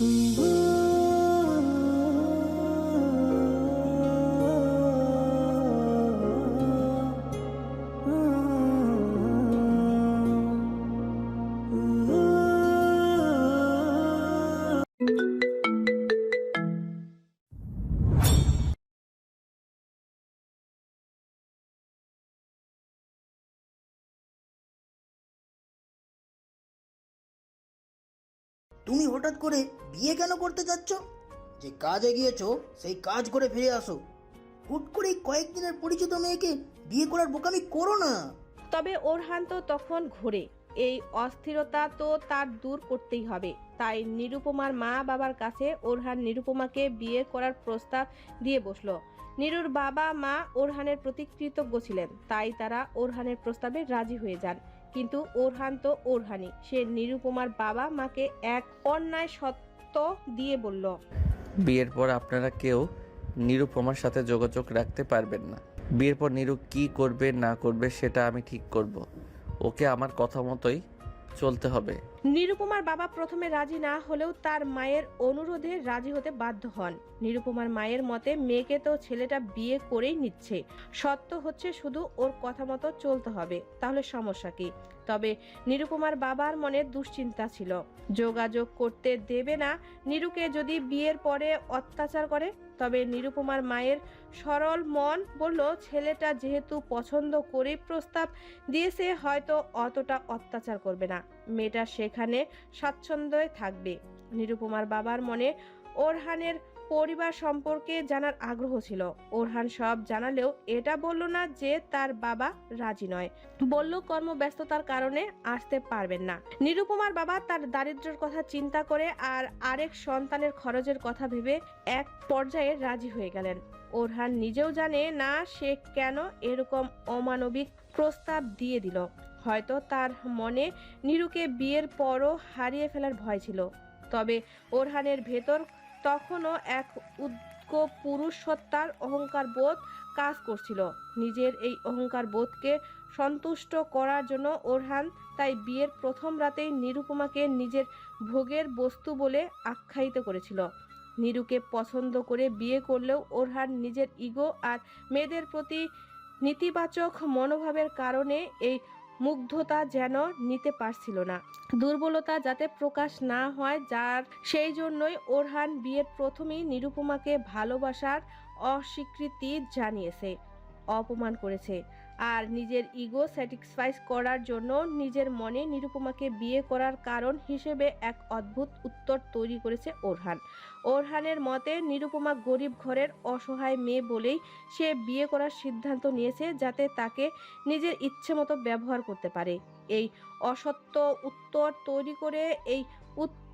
Mm-hmm. তুমি হঠাৎ করে বিয়ে কেন করতে চাচ্ছ যে কাজে গিয়েছো সেই কাজ করে ফিরে আসো। হুট করে কয়েকদিনের পরিচিত মেয়েকে বিয়ে করার বোকামি করো না। তবে ওরহান তো তখন ঘোরে। এই অস্থিরতা তো তার দূর করতেই হবে। তাই নিরুপমার মা বাবার কাছে ওরহান নিরুপমাকে বিয়ে করার প্রস্তাব দিয়ে বসল। নিরুর বাবা মা ওরহানের প্রতি কৃতজ্ঞ ছিলেন। তাই তারা ওরহানের প্রস্তাবে রাজি হয়ে যান। কিন্তু ওরহান তো ওরহানি। সে নিরুপমার বাবা মাকে এক অন্যায় সত্য দিয়ে বলল, বিয়ের পর আপনারা কেউ নিরুপমার সাথে যোগাযোগ রাখতে পারবেন না। বিয়ের পর নিরু কি করবে, না করবে, সেটা আমি ঠিক করব। ওকে আমার কথা মতোই চলতে হবে। নিরুপমার বাবা প্রথমে রাজি না হলেও তার মায়ের অনুরোধে রাজি হতে বাধ্য হন। নিরুপমার মায়ের মতে, মেয়েকে তো ছেলেটা বিয়ে করেই নিচ্ছে। সত্য হচ্ছে শুধু ওর কথা মতো চলতে হবে। তাহলে সমস্যা কি? তবে নিরুপমার বাবার মনে দুশ্চিন্তা ছিল। যোগাযোগ করতে দেবে না। নিরুকে যদি বিয়ের পরে অত্যাচার করে, তবে নিরুপমার মায়ের সরল মন বলল, ছেলেটা যেহেতু পছন্দ করে প্রস্তাব দিয়েছে, হয়তো অতটা অত্যাচার করবে না। মেয়েটা সেখানে স্বাচ্ছন্দ্যে থাকবে। নিরুপমার বাবার মনে ওরহানের পরিবার সম্পর্কে জানার আগ্রহ ছিল। ওরহান সব জানালেও এটা বলল না যে তার বাবা রাজি নয়। বলল, কর্মব্যস্ততার কারণে আসতে পারবেন না। নিরুপমার বাবা তার দারিদ্র্যের কথা চিন্তা করে আর আরেক সন্তানের খরচের কথা ভেবে এক পর্যায়ে রাজি হয়ে গেলেন। ওরহান নিজেও জানে না সে কেন এরকম অমানবিক প্রস্তাব দিয়ে দিল। হয়তো তার মনে নিরুকে বিয়ের পরও হারিয়ে ফেলার ভয় ছিল। তবে ওরহানের ভেতর তখনও এক উদ্গ পুরুষ সত্তার অহংকার বোধ কাজ করছিল। নিজের এই অহংকার বোধকে সন্তুষ্ট করার জন্য ওরহান তাই বিয়ের প্রথম রাতেই নিরুপমাকে নিজের ভোগের বস্তু বলে আখ্যায়িত করেছিল। নিরুকে পছন্দ করে বিয়ে করলেও ওরহান নিজের ইগো আর মেয়েদের প্রতি নেতিবাচক মনোভাবের কারণে এই মুগ্ধতা যেন নিতে পারছিল না। দুর্বলতা যাতে প্রকাশ না হয় যার, সেই জন্যই ওরহান বিয়ের প্রথমেই নিরুপমাকে ভালোবাসার অস্বীকৃতি জানিয়েছে, অপমান করেছে। আর নিজের ইগো স্যাটিসফাইজ করার জন্য নিজের মনে নিরুপমাকে বিয়ে করার কারণ হিসেবে এক অদ্ভুত উত্তর তৈরি করেছে ওরহান। ওরহানের মতে, নিরুপমা গরিব ঘরের অসহায় মেয়ে বলেই সে বিয়ে করার সিদ্ধান্ত নিয়েছে যাতে তাকে নিজের ইচ্ছে মতো ব্যবহার করতে পারে। এই অসত্য উত্তর তৈরি করে এই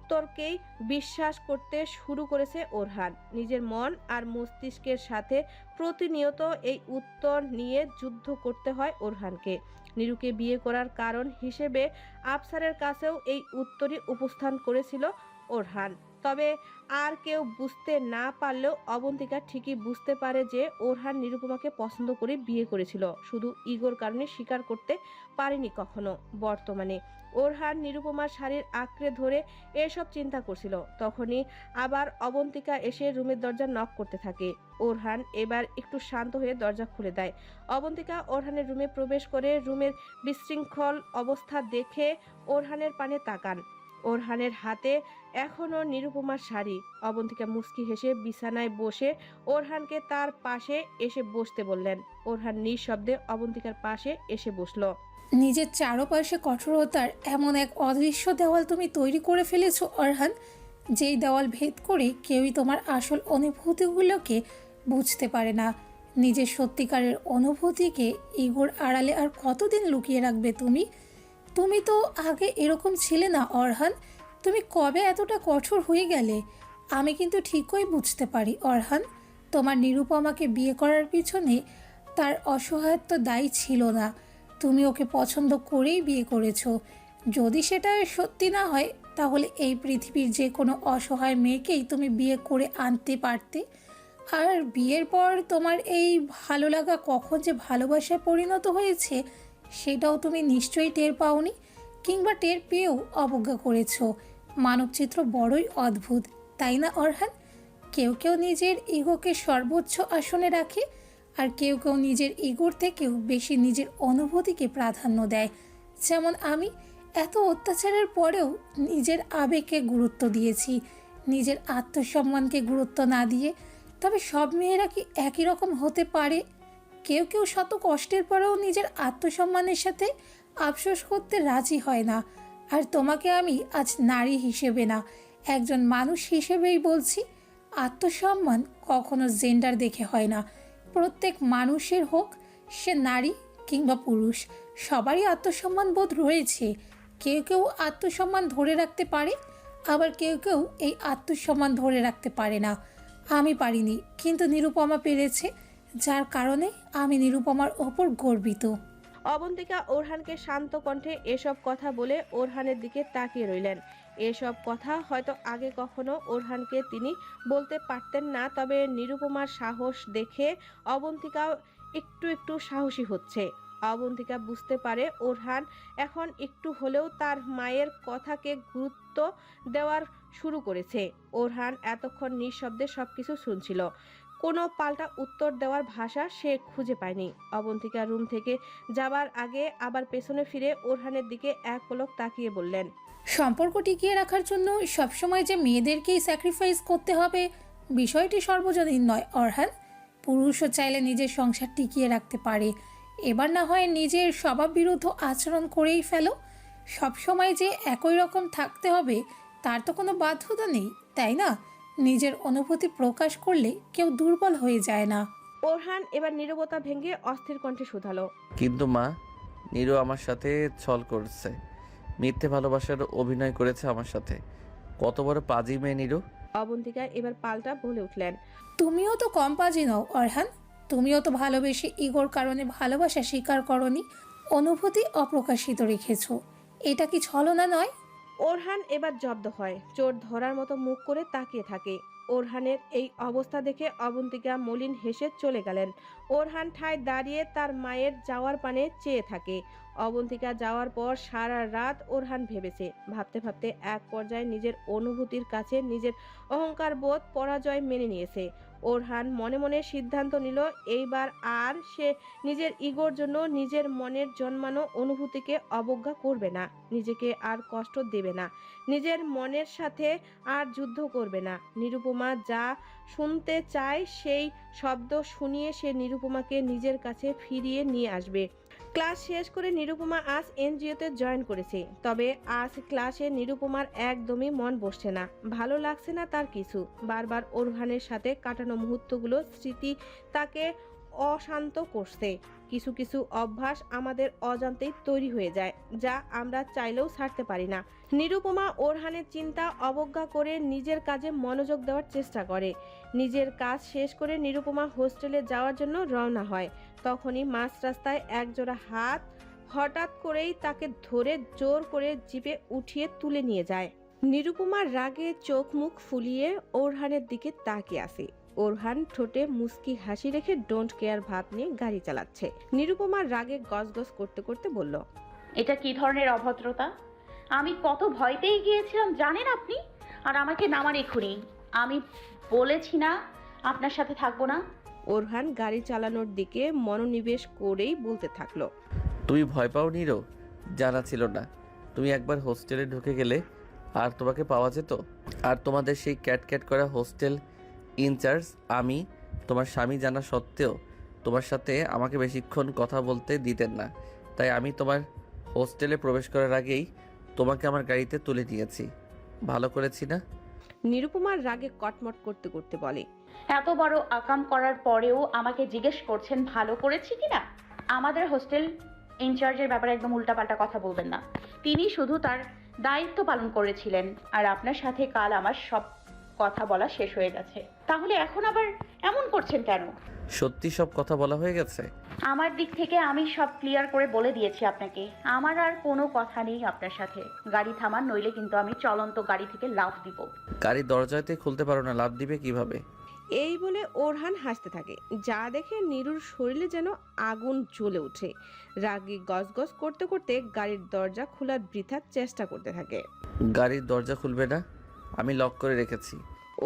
উত্তরকেই বিশ্বাস করতে শুরু করেছে ওরহান। নিজের মন আর মস্তিষ্কের সাথে প্রতিনিয়ত এই উত্তর নিয়ে যুদ্ধ করতে হয় ওরহানকে। নিরুকে বিয়ে করার কারণ হিসেবে আফসারের কাছেও এই উত্তরই উপস্থান করেছিল ওরহান। তবে আর কেউ বুঝতে না পারলেও অবন্তিকা ঠিকই বুঝতে পারে যে ওরহান নিরুপমাকে পছন্দ করে বিয়ে করেছিল। শুধু ইগোর কারণে স্বীকার করতে পারেনি কখনো। বর্তমানে ওরহান নিরুপমার শাড়ির আঁকড়ে ধরে এসব চিন্তা করছিল। তখনই আবার অবন্তিকা এসে রুমের দরজা নক করতে থাকে। ওরহান এবার একটু শান্ত হয়ে দরজা খুলে দেয়। অবন্তিকা ওরহানের রুমে প্রবেশ করে রুমের বিশৃঙ্খল অবস্থা দেখে ওরহানের পানে তাকান। ওরহানের হাতে এখনও নিরুপমার শাড়ি। অবন্তিকা মুস্কি হেসে বিছানায় বসে ওরহানকে তার পাশে এসে বসতে বললেন। ওরহান নিঃশব্দে অবন্তিকার পাশে এসে বসল। নিজের চারপাশে কঠোরতার এমন এক অদৃশ্য দেওয়াল তুমি তৈরি করে ফেলেছ অরহান যেই দেওয়াল ভেদ করে কেউই তোমার আসল অনুভূতিগুলোকে বুঝতে পারে না। নিজের সত্যিকারের অনুভূতিকে ইগোর আড়ালে আর কতদিন লুকিয়ে রাখবে তুমি? তুমি তো আগে এরকম ছিলে না, অরহান। তুমি কবে এতটা কঠোর হয়ে গেলে? আমি কিন্তু ঠিকই বুঝতে পারি, অরহান। তোমার নিরুপমাকে বিয়ে করার পিছনে তার অসহায়ত্ব দায়ী ছিল না। তুমি ওকে পছন্দ করেই বিয়ে করেছ। যদি সেটা সত্যি না হয়, তাহলে এই পৃথিবীর যে কোনো অসহায় মেয়েকেই তুমি বিয়ে করে আনতে পারতে। আর বিয়ের পর তোমার এই ভালো লাগা কখন যে ভালোবাসায় পরিণত হয়েছে সেটাও তুমি নিশ্চয়ই টের পাওনি কিংবা টের পেয়েও অবজ্ঞা করেছ। মানবচিত্র বড়ই অদ্ভুত, তাই না, অরহান? কেউ কেউ নিজের ইগোকে সর্বোচ্চ আসনে রাখে আর কেউ কেউ নিজের ইগোর থেকেও বেশি নিজের অনুভূতিকে প্রাধান্য দেয়। যেমন আমি, এত অত্যাচারের পরেও নিজের আবেগকে গুরুত্ব দিয়েছি, নিজের আত্মসম্মানকে গুরুত্ব না দিয়ে। তবে সব মেয়েরা কি একই রকম হতে পারে? কেউ কেউ শত কষ্টের পরেও নিজের আত্মসম্মানের সাথে আফসোস করতে রাজি হয় না। আর তোমাকে আমি আজ নারী হিসেবে না, একজন মানুষ হিসেবেই বলছি, আত্মসম্মান কখনো জেন্ডার দেখে হয় না। প্রত্যেক মানুষের হোক সে নারী কিংবা পুরুষ, সবারই আত্মসম্মান বোধ রয়েছে। কেউ কেউ আত্মসম্মান ধরে রাখতে পারে, আবার কেউ কেউ এই আত্মসম্মান ধরে রাখতে পারে না। আমি পারিনি, কিন্তু নিরুপমা পেরেছে যার কারণে আমি নিরুপমার ওপর গর্বিত। অবন্তিকা ওরহানকে শান্ত কণ্ঠে এসব কথা বলে ওরহানের দিকে তাকিয়ে রইলেন। এসব কথা হয়তো আগে কখনো ওরহানকে তিনি বলতে পারতেন না, তবে নিরুপমার সাহস দেখে অবন্তিকাও একটু একটু সাহসী হচ্ছে। অবন্তিকা বুঝতে পারে ওরহান এখন একটু হলেও তার মায়ের কথাকে গুরুত্ব দেওয়ার শুরু করেছে। ওরহান এতক্ষণ নিঃশব্দে সবকিছু শুনছিল। কোনো পাল্টা উত্তর দেওয়ার ভাষা সে খুঁজে পায়নি। অবন্তিকা রুম থেকে যাবার আগে আবার পেছনে ফিরে ওরহানের দিকে এক পলক তাকিয়ে বললেন, সম্পর্ক টিকিয়ে রাখার জন্য সবসময় যে মেয়েদেরকেই স্যাক্রিফাইস করতে হবে, বিষয়টি সর্বজনীন নয়, অরহান। পুরুষও চাইলে নিজের সংসার টিকিয়ে রাখতে পারে। এবার না হয় নিজের স্বভাব বিরুদ্ধ আচরণ করেই ফেলো। সবসময় যে একই রকম থাকতে হবে, তার তো কোনো বাধ্যতা নেই, তাই না? নিজের অনুভূতি প্রকাশ করলে কেউ দুর্বল হয়ে যায় না। ওরহান এবার নীরবতা ভেঙে অস্থির কণ্ঠে শুধালো। কিন্তু মা নীরু আমার সাথে ছল করছে। মিথ্যে ভালোবাসার অভিনয় করেছে আমার সাথে। কত বড় পাজি মেয়ে নীরু। অবন্তিকা এবার পাল্টা বলে উঠলেন। তুমিও তো কম পাজি নও অরহান। তুমিও তো ভালোবেসে ইগোর কারণে ভালোবাসা স্বীকার করনি। অনুভূতি অপ্রকাশিত রেখেছো। এটা কি ছলনা নয়? ওরহান এবার জব্দ হয়। চোর ধরার মতো মুখ করে তাকিয়ে থাকে। ওরহানের এই অবস্থা দেখে অবন্তিকা মলিন হেসে চলে গেলেন। ওরহান ঠায় দাঁড়িয়ে তার মায়ের যাওয়ার পানে চেয়ে থাকে। অবন্তিকা যাওয়ার পর সারা রাত ওরহান ভেবেছে, ভাবতে ভাবতে এক পর্যায়ে নিজের অনুভূতির কাছে নিজের অহংকার বোধ, পরাজয় মেনে নিয়েছে। ওরহান মনে মনে সিদ্ধান্ত নিল, এইবার আর সে নিজের ইগোর জন্য নিজের মনের জন্মানো অনুভূতিকে অবজ্ঞা করবে না, নিজেকে আর কষ্ট দেবে না, নিজের মনের সাথে আর যুদ্ধ করবে না। নিরুপমা যা শুনতে চায়, সেই শব্দ শুনিয়ে সে নিরুপমাকে নিজের কাছে ফিরিয়ে নিয়ে আসবে। ক্লাস শেষ করে নিরুপমা আজ এনজিওতে জয়েন করেছে। তবে আজ ক্লাসে নিরুপমার একদমই মন বসছে না। ভালো লাগছে না তার কিছু। বারবার ওরহানের সাথে কাটানো মুহূর্তগুলো স্মৃতি তাকে অশান্ত করছে। কিছু কিছু অভ্যাস আমাদের অজান্তেই তৈরি হয়ে যায়, যা আমরা চাইলেও ছাড়তে পারি না। নিরুপমা ওরহানের চিন্তা অবজ্ঞা করে নিজের কাজে মনোযোগ দেওয়ার চেষ্টা করে। নিজের কাজ শেষ করে নিরুপমা হোস্টেলে যাওয়ার জন্য রওনা হয়। তখনই মাঝ রাস্তায় একজোড়া হাত হঠাৎ করেই তাকে ধরে জোর করে জিপে উঠিয়ে তুলে নিয়ে যায়। নিরুপমার রাগে চোখ মুখ ফুলিয়ে ওরহানের দিকে তাকিয়ে আসে। ওরহান ঠোঁটে মুস্কি হাসি রেখে ডোন্ট কেয়ার ভাব নিয়ে গাড়ি চালাচ্ছে। নিরুপমার রাগে গজগজ করতে করতে বলল এটা কি ধরনের অভদ্রতা? আমি কত ভয় পেয়ে গিয়েছিলাম জানেন আপনি? আর আমাকে নামার এক্ষুনি আমি বলেছি না আপনার সাথে থাকব না। ওরহান গাড়ি চালানোর দিকে মনোনিবেশ করেই বলতে থাকল তুমি ভয় পাও নীরু? জানা ছিল না। তুমি একবার হোস্টেলে ঢুকে গেলে আর তোমাকে পাওয়া যেত? আর তোমাদের সেই ক্যাট ক্যাট করা হোস্টেল ইনচার্জ আমি তোমার স্বামী জানা সত্ত্বেও তোমার সাথে আমাকে বেশিক্ষণ কথা বলতে দিতেন না। তাই আমি তোমার হোস্টেলে প্রবেশ করার আগেই তোমাকে আমার গাড়িতে তুলে নিয়েছি। ভালো করেছি না? নিরুপমার রাগে কটমট করতে করতে বলে এত বড় আকাম করার পরেও আমাকে জিজ্ঞেস করছেন ভালো করেছি কিনা? আমাদের হোস্টেল ইনচার্জের ব্যাপারে একদম উল্টাপাল্টা কথা বলবেন না। তিনি শুধু তার দায়িত্ব পালন করেছিলেন আর আপনার সাথে কাল আমার সব কথা বলা শেষ হয়ে গেছে। তাহলে এখন আবার এমন করছেন কেন? সত্যি সব কথা বলা হয়ে গেছে? আমার দিক থেকে আমি সব ক্লিয়ার করে বলে দিয়েছি আপনাকে। আমার আর কোনো কথা নেই আপনার সাথে। গাড়ি থামান নইলে কিন্তু আমি চলন্ত গাড়ি থেকে লাফ দিব। গাড়ির দরজাতে খুলতে পারো না লাভ দিবে কীভাবে? এই বলে ওরহান হাসতে থাকে। যা দেখে নীরুর শরীরে যেন আগুন জ্বলে ওঠে। রাগী গজগজ করতে করতে গাড়ির দরজা খোলার বৃথার চেষ্টা করতে থাকে। গাড়ির দরজা খুলবে না? আমি লক করে রেখেছি।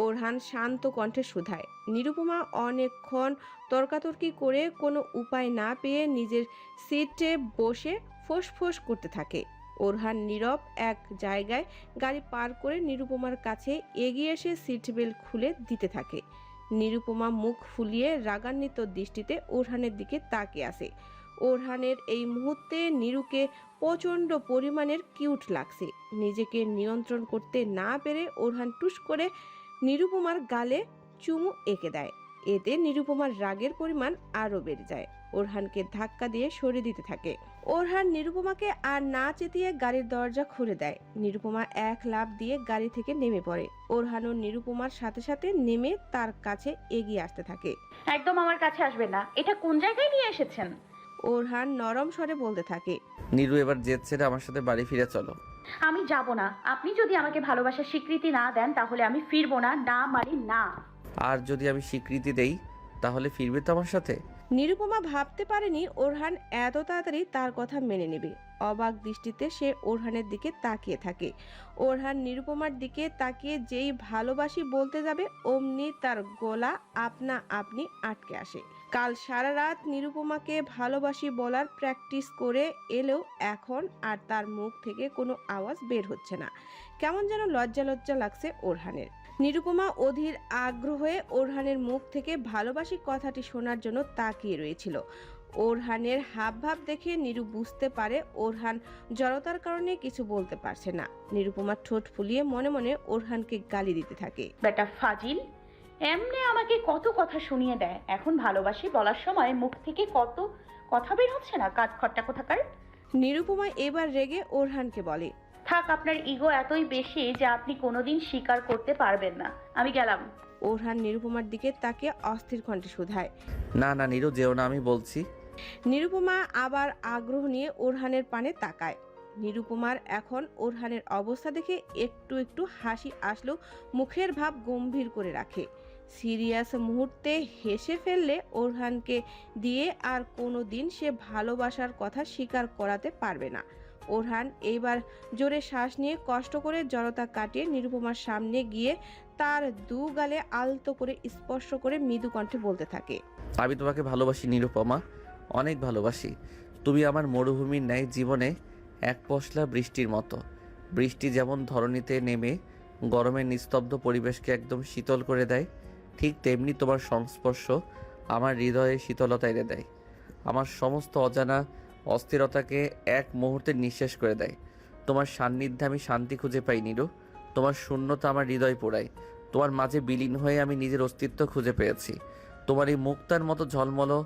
ওরহান শান্ত কণ্ঠে শুধায়। নিরুপমা অনেকক্ষণ তর্কাতর্কি করে কোনো উপায় না পেয়ে নিজের সিটে বসে ফোঁস করতে থাকে। ওরহান নীরব এক জায়গায় গাড়ি পার করে নিরুপমার কাছে এগিয়ে এসে সিট বেল্ট খুলে দিতে থাকে। নিরুপমা মুখ ফুলিয়ে রাগান্বিত দৃষ্টিতে ওরহানের দিকে তাকিয়ে আসে ওরহানের এই মুহূর্তে নিরুকে প্রচণ্ড পরিমাণের কিউট লাগছে। নিজেকে নিয়ন্ত্রণ করতে না পেরে ওরহান টুস করে নিরুপমার গালে চুমু এঁকে দেয়। এতে নিরুপমার রাগের পরিমাণ আরও বেড়ে যায়। ওরহানকে ধাক্কা দিয়ে সরিয়ে দিতে থাকে। ওরহান নিরুপমাকে আর না চেতিয়ে গাড়ির দরজা খুলে দেয়। নিরুপমা এক লাফ দিয়ে গাড়ি থেকে নেমে পড়ে। ওরহান ও নিরুপমার সাথে সাথে নেমে তার কাছে এগিয়ে আসতে থাকে। একদম আমার কাছে আসবেন না। এটা কোন জায়গায় নিয়ে এসেছেন? ওরহান নরম স্বরে বলতে থাকে। নীরু এবার জেদ ছেড়ে আমার সাথে বাড়ি ফিরে চলো। আমি যাব না। আপনি যদি আমাকে ভালোবাসার স্বীকৃতি না দেন তাহলে আমি ফিরবো না না মানে না। আর যদি আমি স্বীকৃতি দেই তাহলে ফিরবে তো আমার সাথে? নিরুপমা ভাবতে পারেনি ওরহান এত তাড়াতাড়ি তার কথা মেনে নেবে। অবাক দৃষ্টিতে সে ওরহানের দিকে তাকিয়ে থাকে। ওরহান নিরুপমার দিকে তাকিয়ে যেই ভালোবাসি বলতে যাবে অমনি তার গলা আপনা আপনি আটকে আসে। কাল সারা রাত নিরুপমাকে ভালোবাসি বলার প্র্যাকটিস করে এলেও এখন আর তার মুখ থেকে কোনো আওয়াজ বের হচ্ছে না। কেমন যেন লজ্জা লজ্জা লাগছে ওরহানের। নিরুপমা অধীর আগ্রহে ওরহানের মুখ থেকে ভালোবাসি কথাটি শোনার জন্য তাকিয়ে রয়েছিল। ওরহানের হাবভাব দেখে নিরু বুঝতে পারে ওরহান জড়তার কারণে কিছু বলতে পারছে না। নিরুপমা ঠোঁট ফুলিয়ে মনে মনে ওরহানকে গালি দিতে থাকে। বেটা ফাজিল এমনি আমাকে কত কথা শুনিয়ে দেয়। এখন ভালোবাসি বলার সময় মুখ থেকে কত কথা বের হচ্ছে না? কাজ খট্টা কোথাকার? নিরুপমা এবার রেগে ওরহানকে বলে থাক আপনার ইগো এতই বেশি যে আপনি কোনোদিন স্বীকার করতে পারবেন না। আমি গেলাম। ওরহান নিরুপমার দিকে তাকে অস্থির কণ্ঠে শুধায়। না না নীরু যেও না আমি বলছি। নিরুপমা আবার আগ্রহ নিয়ে ওরহানের পানে তাকায়। নিরুপমার এখন ওরহানের অবস্থা দেখে একটু একটু হাসি আসলেও মুখের ভাব গম্ভীর করে রাখে। সিরিয়াস মুহূর্তে হেসে ফেললে ওরহানকে দিয়ে আর কোনো দিন সে ভালোবাসার কথা স্বীকার করাতে পারবে না। ওরহান এইবার জোরে শ্বাস নিয়ে কষ্ট করে জড়তা কাটিয়ে নিরুপমার সামনে গিয়ে তার দু গালে আলতো করে স্পর্শ করে মৃদু কণ্ঠে বলতে থাকে, আমি তোমাকে ভালোবাসি নিরুপমা, অনেক ভালোবাসি। তুমি আমার মরুভূমির ন্যায় জীবনে এক পশলা বৃষ্টির মতো। বৃষ্টি যেমন ধরণীতে নেমে গরমের নিস্তব্ধ পরিবেশকে একদম শীতল করে দেয় ঠিক তেমনি তোমার সংস্পর্শ আমার হৃদয়ে শীতলতা এনে দেয়। আমার সমস্ত অজানা অস্থিরতাকে এক মুহূর্তে নিঃশেষ করে দেয়। তোমার সান্নিধ্যে আমি শান্তি খুঁজে পাই নিরু। তোমার শূন্যতা আমার হৃদয় পোড়ায়। তোমার মাঝে বিলীন হয়ে আমি নিজের অস্তিত্ব খুঁজে পেয়েছি। তোমার এই মুক্তার মতো ঝলমলো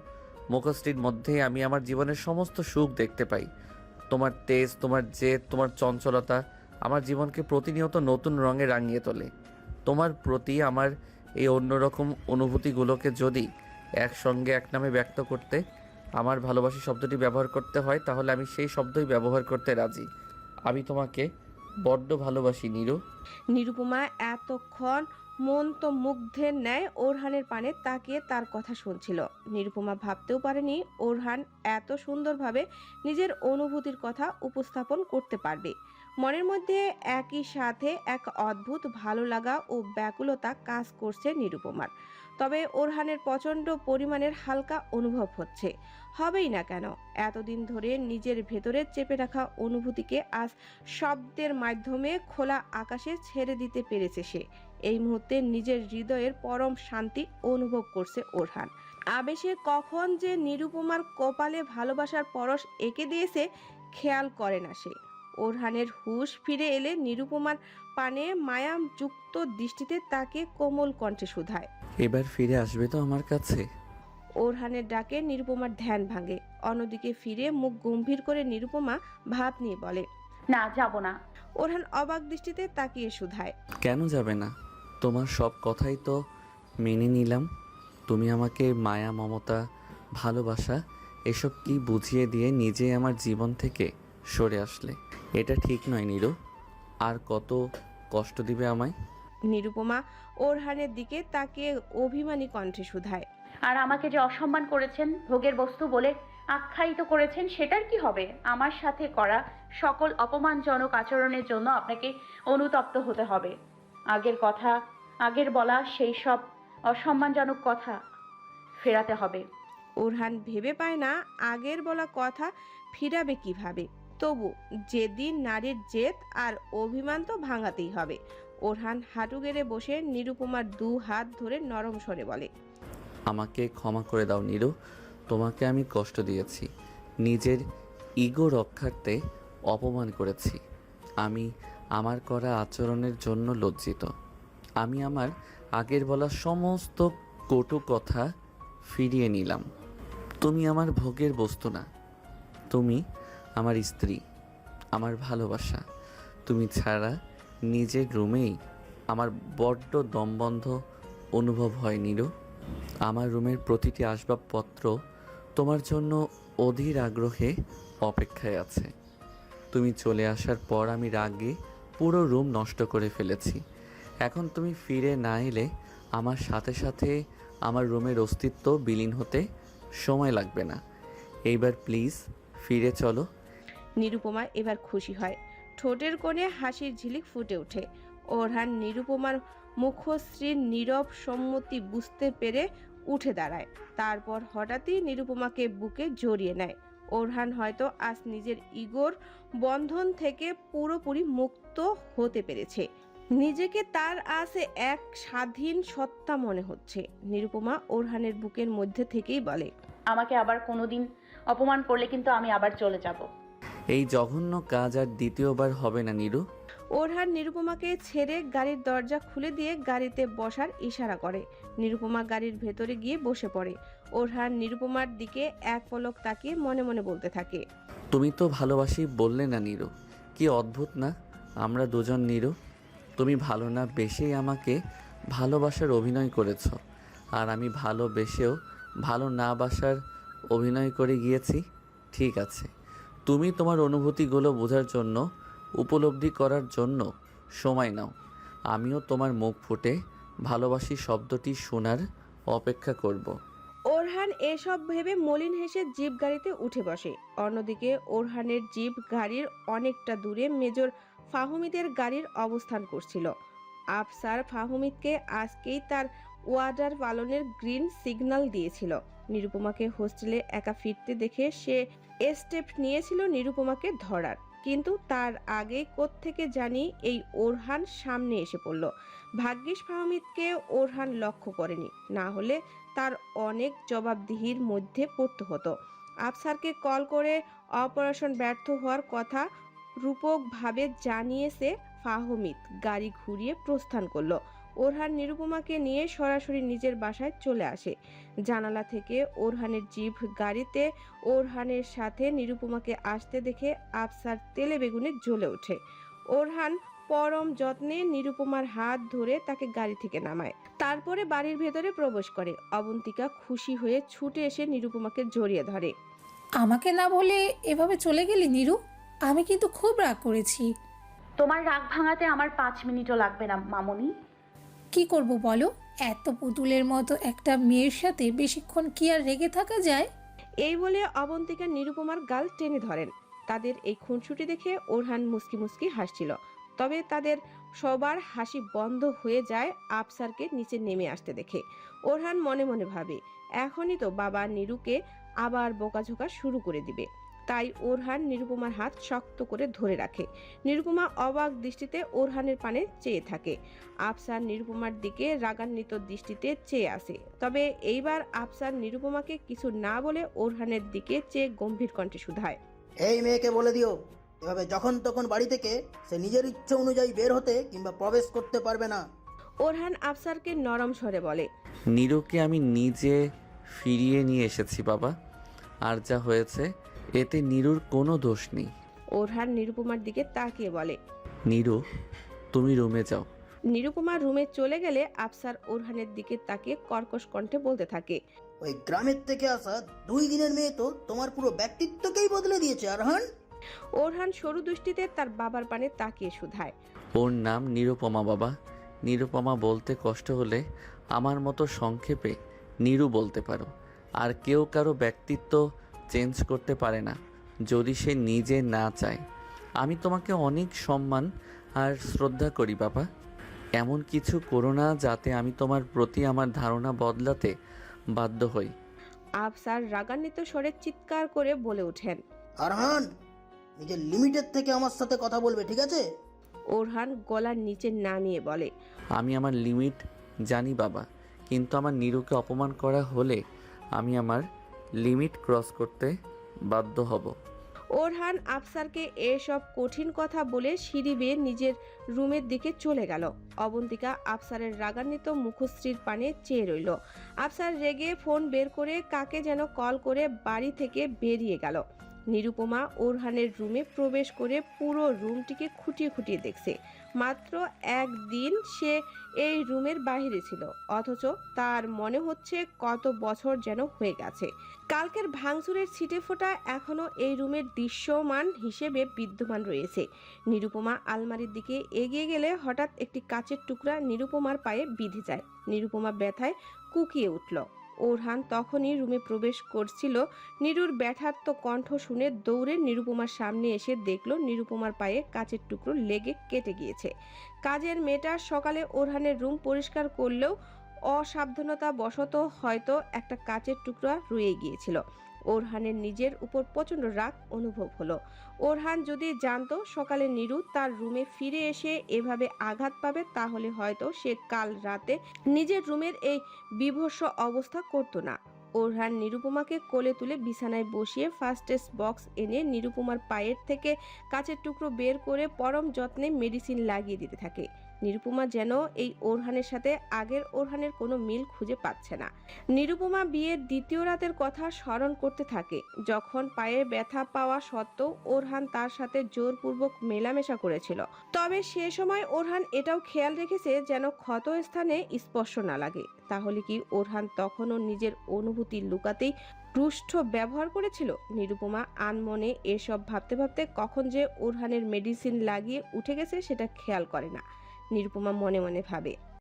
মুখশ্রীর মধ্যেই আমি আমার জীবনের সমস্ত সুখ দেখতে পাই। তোমার তেজ, তোমার জেদ, তোমার চঞ্চলতা আমার জীবনকে প্রতিনিয়ত নতুন রঙে রাঙিয়ে তোলে। তোমার প্রতি আমার এই অন্যরকম অনুভূতিগুলোকে যদি একসঙ্গে এক নামে ব্যক্ত করতে আমার ভালোবাসি শব্দটি ব্যবহার করতে হয়, তাহলে আমি সেই শব্দই ব্যবহার করতে রাজি। আমি তোমাকে বড্ড ভালোবাসি, নিরু। নিরুপমা এতক্ষণ মন তো মুগ্ধের ন্যায় ওরহানের পানে তাকিয়ে তার কথা শুনছিল। নিরুপমা ভাবতেও পারেনি ওরহান এত সুন্দরভাবে নিজের অনুভূতির কথা উপস্থাপন করতে পারবে। মনের মধ্যে একই সাথে এক অদ্ভুত ভালো লাগা ও ব্যাকুলতা কাজ করছে নিরুপমার। তবে ওরহানের প্রচণ্ড পরিমাণের হালকা অনুভব হচ্ছে। হবেই না কেন? এতদিন ধরে নিজের ভেতরে চেপে রাখা অনুভূতিকে আজ শব্দের মাধ্যমে খোলা আকাশে ছেড়ে দিতে পেরেছে সে। এই মুহূর্তে নিজের হৃদয়ের পরম শান্তি অনুভব করছে ওরহান আবেশে কখন যে নিরুপমার কপালে ভালোবাসার পরশ এঁকে দিয়েছে, খেয়াল করে না সে। ওরহানের হুশ ফিরে এলে নিরুপমার পানে মায়া যুক্ত দৃষ্টিতে তাকে কোমল কণ্ঠে শুধায়। এবার ফিরে আসবে তো আমার কাছে? ওরহানের ডাকে নিরুপমার ধ্যান ভাঙে। অন্যদিকে ফিরে মুখ গম্ভীর করে নিরুপমা ভাব নিয়ে বলে না যাব না। ওরহান অবাক দৃষ্টিতে তাকিয়ে শুধায়। কেন যাবে না? তোমার সব কথাই তো মেনে নিলাম। তুমি আমাকে মায়া মমতা ভালোবাসা এসব কি বুঝিয়ে দিয়ে নিজে আমার জীবন থেকে সরে আসলে? এটা ঠিক নয় নীরু। আর কত কষ্ট দিবে আমায়? নিরুপমা ওর ওরহানের দিকে তাকে অভিমানী কণ্ঠে শুধায়। আর আমাকে যে অসম্মান করেছেন ভোগের বস্তু বলে আখ্যায়িত করেছেন সেটার কি হবে? আমার সাথে করা সকল অপমানজনক আচরণের জন্য আপনাকে অনুতপ্ত হতে হবে। আগের কথা আগের বলা সেই সব অসম্মানজনক কথা ফেরাতে হবে। ওরহান ভেবে পায় না আগের বলা কথা ফিরাবে কীভাবে। তবু যেদিন নারীর জেদ আর অভিমান তো ভাঙাতেই হবে। ওরহান হাঁটু গেড়ে বসে নিরুপমার দু হাত ধরে নরম স্বরে বলে, আমাকে ক্ষমা করে দাও নীরু, তোমাকে আমি কষ্ট দিয়েছি। নিজের ইগো রক্ষার্থে অপমান করেছি। আমি আমার করা আচরণের জন্য লজ্জিত। আমি আমার আগের বলা সমস্ত কটু কথা ফিরিয়ে নিলাম। তুমি আমার ভোগের বস্তু না। তুমি আমার স্ত্রী, আমার ভালোবাসা। তুমি ছাড়া নিজের রুমেই আমার বড্ড দমবন্ধ অনুভব হয় নীরু। আমার রুমের প্রতিটি আসবাবপত্র তোমার জন্য অধীর আগ্রহে অপেক্ষায় আছে। তুমি চলে আসার পর আমি রাগে পুরো রুম নষ্ট করে ফেলেছি। এখন তুমি ফিরে না এলে আমার সাথে সাথে আমার রুমের অস্তিত্ব বিলীন হতে সময় লাগবে না। এইবার প্লিজ ফিরে চলো। নিরুপমা এবার খুশি হয়। ঠোঁটের কোণে হাসির ঝিলিক ফুটে ওঠে। ওরহান নিরুপমার মুখশ্রীর নীরব সম্মতি বুঝতে পেরে উঠে দাঁড়ায়। তারপর হঠাৎই নিরুপমাকে বুকে জড়িয়ে নেয়। ওরহান হয়তো আজ নিজের ইগোর বন্ধন থেকে পুরোপুরি মুক্ত হতে পেরেছে। নিজেকে তার আজ এক স্বাধীন সত্তা মনে হচ্ছে। নিরুপমা ওরহানের বুকের মধ্যে থেকেই বলে, আমাকে আবার কোনোদিন অপমান করলে কিন্তু আমি আবার চলে যাব। এই জঘন্য কাজ আর দ্বিতীয়বার হবে না নীরু। ওরহান নিরুপমাকে ছেড়ে গাড়ির দরজা খুলে দিয়ে গাড়িতে বসার ইশারা করে। নিরুপমা গাড়ির ভেতরে গিয়ে বসে পড়ে। ওরহান নিরুপমার দিকে এক পলক তাকিয়ে মনে মনে বলতে থাকে। তুমি তো ভালোবাসি বললে না নীরু। কি অদ্ভুত না? আমরা দুজন নীরু। তুমি ভালো না বেশেই আমাকে ভালোবাসার অভিনয় করেছ। আর আমি ভালোবেসেও ভালো না বাসার অভিনয় করে গিয়েছি। ঠিক আছে। তুমি তোমার অনুভূতিগুলো বোঝার জন্য, উপলব্ধি করার জন্য সময় নাও। আমিও তোমার মুখ ফুটে ভালোবাসি শব্দটি শোনার অপেক্ষা করব। ওরহান এসব ভেবে মলিন হেসে জিপ গাড়িতে উঠে বসে। অন্যদিকে ওরহানের জিপ গাড়ির অনেকটা দূরে মেজর ফাহমিদের গাড়ির অবস্থান করছিল। আফসার ফাহমিদকে আজকেই তার ওয়ার্ডার পালনের গ্রিন সিগন্যাল দিয়েছিল। নিরুপমাকে হোস্টেলে একা ফিরতে দেখে সে স্টেপ নিয়েছিল নিরুপমাকে ধরার। কিন্তু তার আগে কোত্থেকে জানি এই ওরহান সামনে এসে পড়ল। ভাগ্যিস ফাহমিদকে ওরহান লক্ষ্য করেনি। না হলে তার অনেক জবাবদিহির মধ্যে পড়তে হতো। আফসারকে কল করে অপারেশন ব্যর্থ হওয়ার কথা রূপকভাবে জানিয়েছে ফাহমিদ গাড়ি ঘুরিয়ে প্রস্থান করল। ওরহান নিরুপমাকে নিয়ে সরাসরি নিজের বাসায় চলে আসে। জানালা থেকে ওরহানের জিভ গাড়িতে ওরহানের সাথে নিরুপমাকে আসতে দেখে আফসার তেলে বেগুনে জ্বলে ওঠে। ওরহান পরম যত্নে নিরুপমার হাত ধরে তাকে গাড়ি থেকে নামায়। তারপরে বাড়ির ভেতরে প্রবেশ করে। অবন্তিকা খুশি হয়ে ছুটে এসে নিরুপমাকে জড়িয়ে ধরে। আমাকে না বলে এভাবে চলে গেলি নিরু? আমি কিন্তু খুব রাগ করেছি। তোমার রাগ ভাঙাতে আমার পাঁচ মিনিটও লাগবে না মামনি। কি করব বলো? এত পুতুলের মতো একটা মেয়ের সাথে বেশিক্ষণ কি আর রেগে থাকা যায়? এই বলে অবন্তিকা নিরুপমার গাল টেনে ধরেন। তাদের এই খুনসুটি দেখে ওরহান মুস্কি মুস্কি হাসছিল। তবে তাদের সবার হাসি বন্ধ হয়ে যায় আফসারকে নিচে নেমে আসতে দেখে। ওরহান মনে মনে ভাবে, এখনই তো বাবা নিরুকে আবার বোকাঝোকা শুরু করে দিবে। তাই ওরহান নিরুপমার হাত শক্ত করে ধরে রাখে। নিরুপমা অবাক দৃষ্টিতে ওরহানের পানে চেয়ে থাকে। আফসার নিরুপমার দিকে রাগান্বিত দৃষ্টিতে চেয়ে আসে। তবে এইবার আফসার নিরুপমাকে কিছু না বলে ওরহানের দিকে চেয়ে গম্ভীর কণ্ঠে শুধায়। এই মেয়েকে বলে দিও এভাবে যখন তখন বাড়ি থেকে সে নিজের ইচ্ছে অনুযায়ী বের হতে কিংবা প্রবেশ করতে পারবে না। ওরহান আফসারকে নরম স্বরে বলে নীরুকে আমি নিজে ফিরিয়ে নিয়ে এসেছি বাবা। আর যা হয়েছে এতে নীরুর কোনো দোষ নেই। ওরহান নিরুপমার দিকে তাকিয়ে বলে নীরু তুমি রুমে যাও। নিরুপমা রুমে চলে গেলে আফসার ওরহানের দিকে তাকিয়ে কর্কশ কণ্ঠে বলতে থাকে ওই গ্রামের থেকে আসা দুই দিনের মেয়ে তো তোমার পুরো ব্যক্তিত্বকেই বদলে দিয়েছে আরহান। ওরহান সরু দৃষ্টিতে তার বাবার পানে তাকিয়ে শুধায় ওর নাম নিরুপমা বাবা। নিরুপমা বলতে কষ্ট হলে আমার মতো সংক্ষেপে নিরু বলতে পারো। আর কেউ কারও ব্যক্তিত্ব চেঞ্জ করতে পারে না যদি সে নিজে না চায়। আমি তোমাকে অনেক সম্মান আর শ্রদ্ধা করি বাবা। এমন কিছু করো না যাতে আমি তোমার প্রতি আমার ধারণা বদলাতে বাধ্য হই। আফসার রাগান্বিত স্বরে চিৎকার করে বলে ওঠেন। আরহান নিজের লিমিটের থেকে আমার সাথে কথা বলবে ঠিক আছে? ওরহান গলার নিচে নামিয়ে বলে আমি আমার লিমিট জানি বাবা। কিন্তু আমার নিরুকে অপমান করা হলে আমি আমার লিমিট ক্রস করতে বাধ্য হব। ওরহান আফসারকে এসব কঠিন কথা বলে সিঁড়ি বেয়ে নিজের রুমের দিকে চলে গেল। অবন্তিকা আফসারের রাগান্বিত মুখশ্রীর পানে চেয়ে রইল। আফসার রেগে ফোন বের করে কাকে যেন কল করে বাড়ি থেকে বেরিয়ে গেল। নিরুপমা ওরহানের রুমে প্রবেশ করে পুরো রুমটিকে খুঁটিয়ে খুঁটিয়ে দেখছে। মাত্র একদিন সে এই রুমের বাইরে ছিল, অথচ তার মনে হচ্ছে কত বছর যেন হয়ে গেছে। কালকের ভাঙচুরের ছিটে ফোটা এখনও এই রুমের দৃশ্যমান হিসেবে বিদ্যমান রয়েছে। নিরুপমা আলমারির দিকে এগিয়ে গেলে হঠাৎ একটি কাচের টুকরা নিরুপমার পায়ে বিঁধে যায়। নিরুপমা ব্যথায় কুকিয়ে উঠল। ওরহান তখনই রুমে প্রবেশ করছিল। নিরুর ব্যথার্ত কণ্ঠ শুনে দৌড়ে নিরুপমার সামনে এসে দেখল নিরুপমার পায়ে কাচের টুকরো লেগে কেটে গিয়েছে। কাজের মেয়েটা সকালে ওরহানের রুম পরিষ্কার করলেও অসাবধানতা বশত হয়তো একটা কাচের টুকরা রয়ে গিয়েছিল। ওরহানের নিজের উপর প্রচণ্ড রাগ অনুভব হলো। ওরহান যদি জানতো সকালে নিরু তার রুমে ফিরে এসে এভাবে আঘাত পাবে, তাহলে হয়তো সে কাল রাতে নিজের রুমের এই বিভৎস অবস্থা করতো না। ওরহান নিরুপমাকে কোলে তুলে বিছানায় বসিয়ে ফার্স্টেস্ট বক্স এনে নিরুপমার পায়ের থেকে কাচের টুকরো বের করে পরম যত্নে মেডিসিন লাগিয়ে দিতে থাকে। নিরুপমা যেন এই ওরহানের সাথে আগের ওরহানের কোনো মিল খুঁজে পাচ্ছে না। নিরুপমা বিয়ের দ্বিতীয় রাতের কথা স্মরণ করতে থাকে। যখন পায়ে ব্যথা পাওয়া সত্ত্বেও ওরহান তার সাথে জোরপূর্বক মেলামেশা করেছিল। তবে সে সময় ওরহান এটাও খেয়াল রেখেছে যেন ক্ষত স্থানে স্পর্শ না লাগে। তাহলে কি ওরহান তখনও নিজের অনুভূতি লুকাতেই রুষ্ঠ ব্যবহার করেছিল? নিরুপমা আনমনে এসব ভাবতে ভাবতে কখন যে ওরহানের মেডিসিন লাগিয়ে উঠে গেছে সেটা খেয়াল করে না। নিরুপমা মনে মনে ভাবে।